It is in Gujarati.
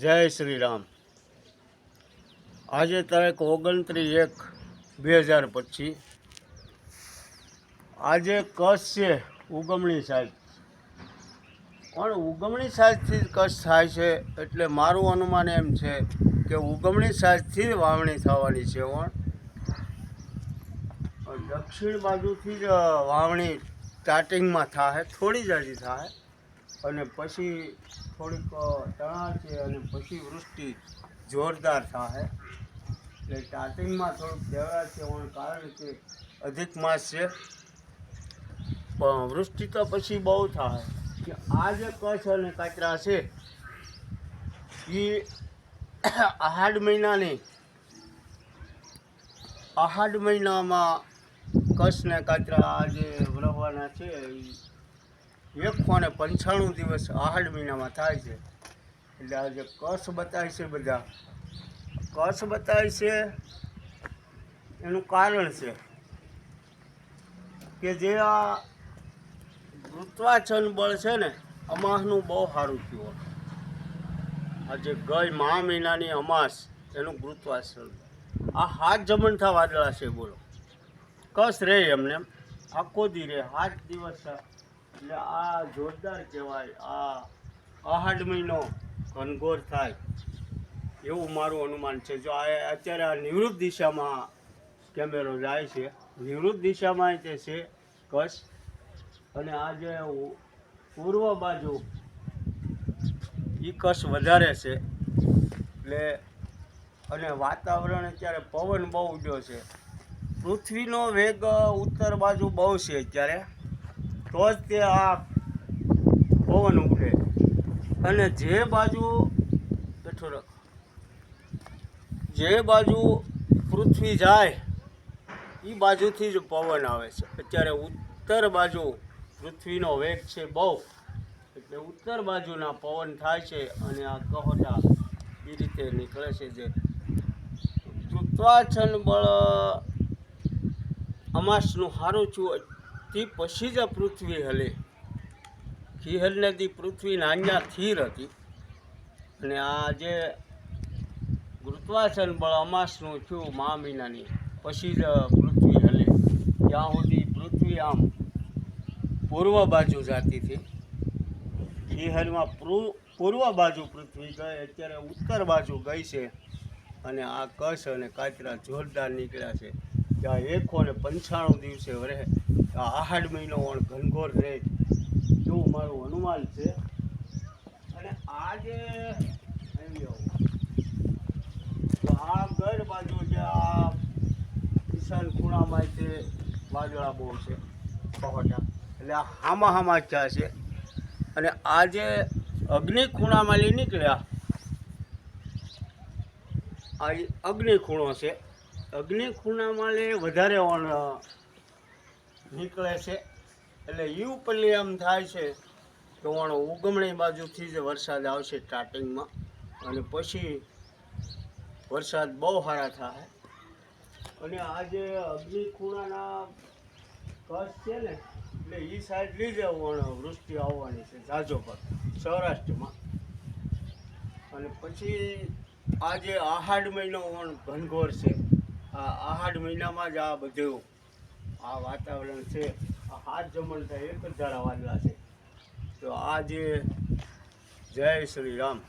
જય શ્રી રામ આજે તારીખ ઓગણત્રીસ એક બે હજાર પચીસ. આજે કચ્છ છે ઉગમણી સાઈડ પણ ઉગમણી સાઈડથી જ કચ્છ થાય છે એટલે મારું અનુમાન એમ છે કે ઉગમણી સાઈડથી જ વાવણી થવાની છે પણ દક્ષિણ બાજુથી જ વાવણી સ્ટાર્ટિંગમાં થાય, થોડી જ હજી થાય. અને પછી થોડીક તણાવ છે અને પછી વૃષ્ટિ જોરદાર થાય એટલે સ્ટાર્ટિંગમાં થોડુંક તહેવાર છે કારણ કે અધિક માસ છે, પણ વૃષ્ટિ તો પછી બહુ થાય કે આ જે કચ્છ અને કાચરા છે એ આહાડ મહિનાની આહાડ મહિનામાં કચ્છ ને કાચરા જે વરવવાના છે, ઈ એકસો ને પંચાણું દિવસ આહાડ મહિનામાં થાય છે. એટલે આજે કચ્છ બતાવે છે બધા. કચ્છ બતાવે છે એનું કારણ છે કે જે આ ગુરુત્વાચન બળ છે ને, અમાસનું બહુ સારું થયું આજે ગઈ મહા મહિનાની અમાસ, એનું ગુરુત્વાચન આ હાથ જમણથા વાદળા છે, બોલો. કસ રહે એમને? એમ. આખો દી રહે હાથ દિવસ એટલે આ જોરદાર કહેવાય, આ આહાડ મહિનો ઘનઘોર થાય. એવું મારું અનુમાન છે. જો આ અત્યારે આ નિવૃત્ત દિશામાં કેમેરો જાય છે. નિવૃત્ત દિશામાં તે છે કચ્છ. અને આ જે પૂર્વ બાજુ એ કચ્છ વધારે છે. એટલે અને વાતાવરણ અત્યારે પવન બહુ ઉડ્યો છે. પૃથ્વીનો વેગ ઉત્તર બાજુ બહુ છે અત્યારે. તો જ તે આ પવન ઉડે અને જે બાજુ બેઠો રાખ. જે બાજુ પૃથ્વી જાય એ બાજુથી જ પવન આવે છે. અત્યારે ઉત્તર બાજુ પૃથ્વીનો વેગ છે બહુ. એટલે ઉત્તર બાજુના પવન થાય છે અને આ કહોટા એ રીતે નીકળે છે જે ગુરુત્વાચન બળ અમાસનું સારું છું તે પછી જ પૃથ્વી હલે. ખીહલ નદી પૃથ્વી નાન્યા થીર હતી. અને આ જે ગુરુત્વાસન બળ અમાસનું થયું મા મહિનાની પછી જ પૃથ્વી હલે. ત્યાં સુધી પૃથ્વી આમ પૂર્વ બાજુ જતી હતી. ખીહલમાં પૂર્વ બાજુ પૃથ્વી ગઈ, અત્યારે ઉત્તર બાજુ ગઈ છે. અને આ કચ્છ અને કાચરા જોરદાર નીકળ્યા છે. ત્યાં એકસો ને પંચાણું દિવસે આ આહાડ મહિનો વણ ઘનઘોર રહે એવું મારું અનુમાન છે? અને આ જે આ ગઢ બાજુ જે આ ઈશાન ખૂણામાં તે વાદળા બહુ છે પહોંચા એટલે આ હામા હામા જ છે. અને આ જે અગ્નિ ખૂણામાં લઈ નીકળ્યા. આ અગ્નિ ખૂણો છે. અગ્નિ ખૂણામાં લે વધારે નીકળે છે. એટલે એ ઉપરલી એમ થાય છે કે વણ ઉગમણી બાજુથી જ વરસાદ આવશે સ્ટાર્ટિંગમાં. અને પછી વરસાદ બહુ સારા થાય. અને આ જે અગ્નિ ખૂણાના કચ્છ છે ને, એટલે એ સાઈડ લીધે વણ વૃષ્ટિ આવવાની છે જાજો પર, સૌરાષ્ટ્રમાં. અને પછી આ જે આહાડ મહિનો ઘનઘોર છે. આ આહાડ મહિનામાં જ આ બધું આ વાતાવરણ છે. આ હાથ જમણ થાય એક જ ધારા વાદળા છે. તો આ જે જય શ્રી રામ.